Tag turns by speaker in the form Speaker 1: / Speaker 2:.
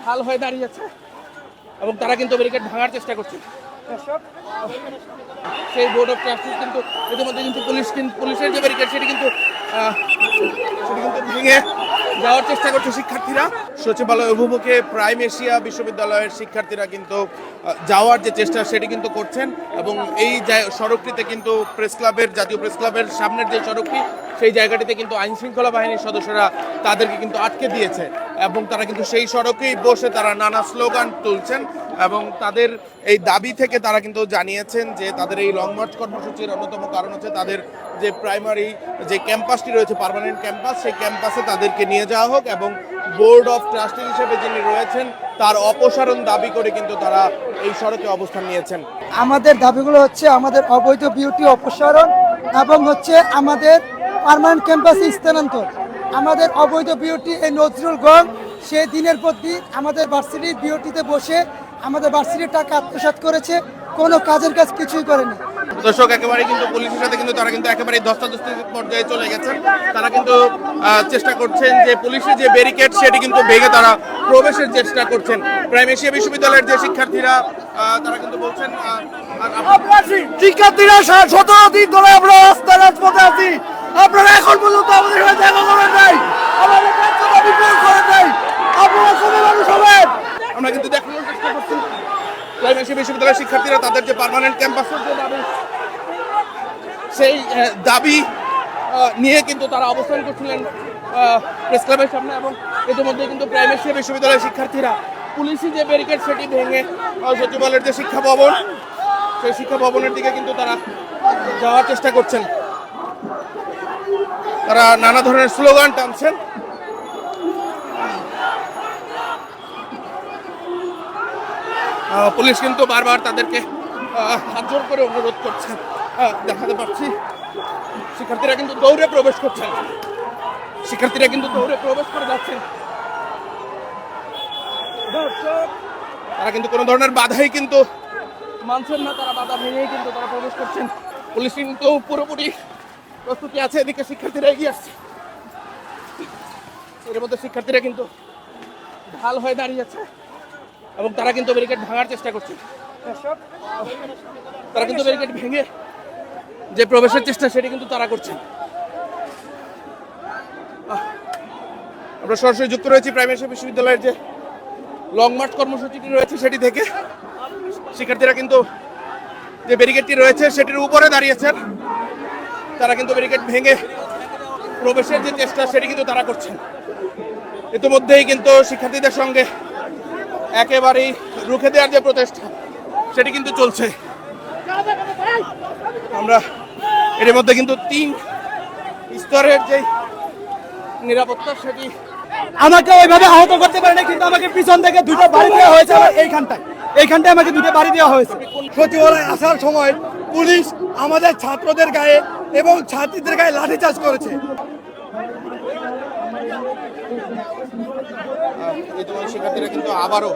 Speaker 1: ঢাল হয়ে দাঁড়িয়েছে এবং তারা কিন্তু ব্যারিকেড ভাঙার চেষ্টা করছে। সেই বোর্ড অফ ট্রাস্টিস কিন্তু ইতিমধ্যে কিন্তু পুলিশ পুলিশের যে ব্যারিকেড সেটি কিন্তু সেটি কিন্তু ভেঙে যাওয়ার চেষ্টা করছে শিক্ষার্থীরা। সচিবালয় অভিমুখে প্রাইম এশিয়া বিশ্ববিদ্যালয়ের শিক্ষার্থীরা কিন্তু যাওয়ার যে চেষ্টা সেটি কিন্তু করছেন এবং এই সড়কটিতে কিন্তু প্রেস ক্লাবের, জাতীয় প্রেস ক্লাবের সামনের যে সড়কটি, সেই জায়গাটিতে কিন্তু আইন শৃঙ্খলা বাহিনীর সদস্যরা তাদেরকে কিন্তু আটকে দিয়েছে। এবং তারা কিন্তু সেই সড়কেই বসে তারা নানা স্লোগান তুলছেন এবং তাদের এই দাবি থেকে তারা কিন্তু জানিয়েছেন যে তাদের এই লং মার্চ কর্মসূচির অন্যতম কারণ হচ্ছে তাদের যে প্রাইমারি যে ক্যাম্পাসটি রয়েছে পারমানেন্ট ক্যাম্পাস সেই ক্যাম্পাসে তাদেরকে নিয়ে যাওয়া হোক এবং বোর্ড অফ ট্রাস্টি হিসেবে যিনি রয়েছেন, তার অপসারণ দাবি করে কিন্তু তারা এই সড়কে অবস্থান নিয়েছেন।
Speaker 2: আমাদের দাবিগুলো হচ্ছে আমাদের অবৈধ বিউটি অপসারণ এবং হচ্ছে আমাদের পারমানেন্ট ক্যাম্পাসে স্থানান্তর। আমাদের অবৈধ বিউটি এই নজরুল গং সে দিনের পর দিন আমাদের ভার্সিটির বিউটিতে বসে আমাদের ভার্সিটির টাকা আত্মসাৎ করেছে কোনো কাজের কাজ কিছুই করেনি।
Speaker 1: দর্শক একেবারে কিন্তু পুলিশের সাথে কিন্তু তারা কিন্তু একেবারে ধস্তাধস্তি পর্যায়ে চলে গেছেন। তারা কিন্তু চেষ্টা করছেন যে পুলিশের যে ব্যারিকেড সেটি কিন্তু ভেঙে তারা প্রবেশের চেষ্টা করছেন। প্রাইম এশিয়া বিশ্ববিদ্যালয়ের যে শিক্ষার্থীরা তারা কিন্তু বলছেন
Speaker 3: শিক্ষার্থীরা সতেরো দিন ধরে আমরা রাস্তা রাজপথে আছি আপনারা এখন পর্যন্ত আমাদের সাথে দেখা করেন নাই আমাদের ব্যর্থতা বিপুল করেন নাই আপনারা কবে মানুষ হবেন
Speaker 1: আমরা কিন্তু দেখানোর চেষ্টা করছি এশিয়া বিশ্ববিদ্যালয়ের শিক্ষার্থীরা তাদের যে পার্মানেন্ট ক্যাম্পাসের যে দাবি সেই দাবি নিয়ে কিন্তু তারা অবস্থান করছিলেন প্রেস ক্লাবের সামনে এবং ইতিমধ্যে কিন্তু প্রাইম এশিয়া বিশ্ববিদ্যালয়ের শিক্ষার্থীরা পুলিশি যে ব্যারিকেড সেটি ভেঙে সচিবালয়ের যে শিক্ষা ভবন, সেই শিক্ষা ভবনের দিকে কিন্তু তারা যাওয়ার চেষ্টা করছেন। তারা নানা ধরনের স্লোগান টানছেন। পুলিশ কিন্তু বারবার তাদেরকে হাত জোর করে অনুরোধ করছেন দেখাতে পাচ্ছি শিক্ষার্থীরা কিন্তু দৌড়ে প্রবেশ করছেন শিক্ষার্থীরা কিন্তু দৌড়ে প্রবেশ করে যাচ্ছেন তারা কিন্তু কোনো ধরনের বাধাই কিন্তু মানছেন না, তারা বাধা ভেঙেই কিন্তু তারা প্রবেশ করছেন। পুলিশ কিন্তু পুরোপুরি প্রস্তুতি আছে, এদিকে শিক্ষার্থীরা এগিয়ে আসছে। এর মধ্যে শিক্ষার্থীরা কিন্তু ঢাল হয়ে দাঁড়িয়েছে এবং তারা কিন্তু ব্যারিকেড ভাঙার চেষ্টা করছে। তারা কিন্তু ব্যারিকেড ভেঙে যে প্রবেশের চেষ্টা সেটি কিন্তু তারা করছে। আমরা সরাসরি যুক্ত রয়েছি প্রাইমারি বিশ্ববিদ্যালয়ের যে লং মার্চ কর্মসূচিটি রয়েছে সেটি থেকে। শিক্ষার্থীরা কিন্তু যে ব্যারিকেডটি রয়েছে সেটির উপরে দাঁড়িয়েছেন। তারা কিন্তু ব্যারিকেড ভেঙে প্রবেশের যে চেষ্টা সেটি কিন্তু তারা করছেন। ইতিমধ্যেই কিন্তু শিক্ষার্থীদের সঙ্গে একেবারেই রুখে দেওয়ার যে প্রচেষ্টা সেটি কিন্তু চলছে। আমরা এর মধ্যে কিন্তু তিন স্তরের যে নিরাপত্তা সেটি
Speaker 3: আমাকে ওইভাবে আহত করতে পারে না কিন্তু আমাকে পিছন থেকে দুটো বাড়ি দেওয়া হয়েছে আমার এইখানটায়। এইখানটায় আমাকে দুটো বাড়ি দেওয়া হয়েছে। সচিবালয় আসার সময় পুলিশ আমাদের ছাত্রদের গায়ে এবং ছাত্রীদের গায়ে লাঠি লাঠিচার্জ করেছে।
Speaker 1: আহ, তোমার শিক্ষার্থীরা কিন্তু আবারও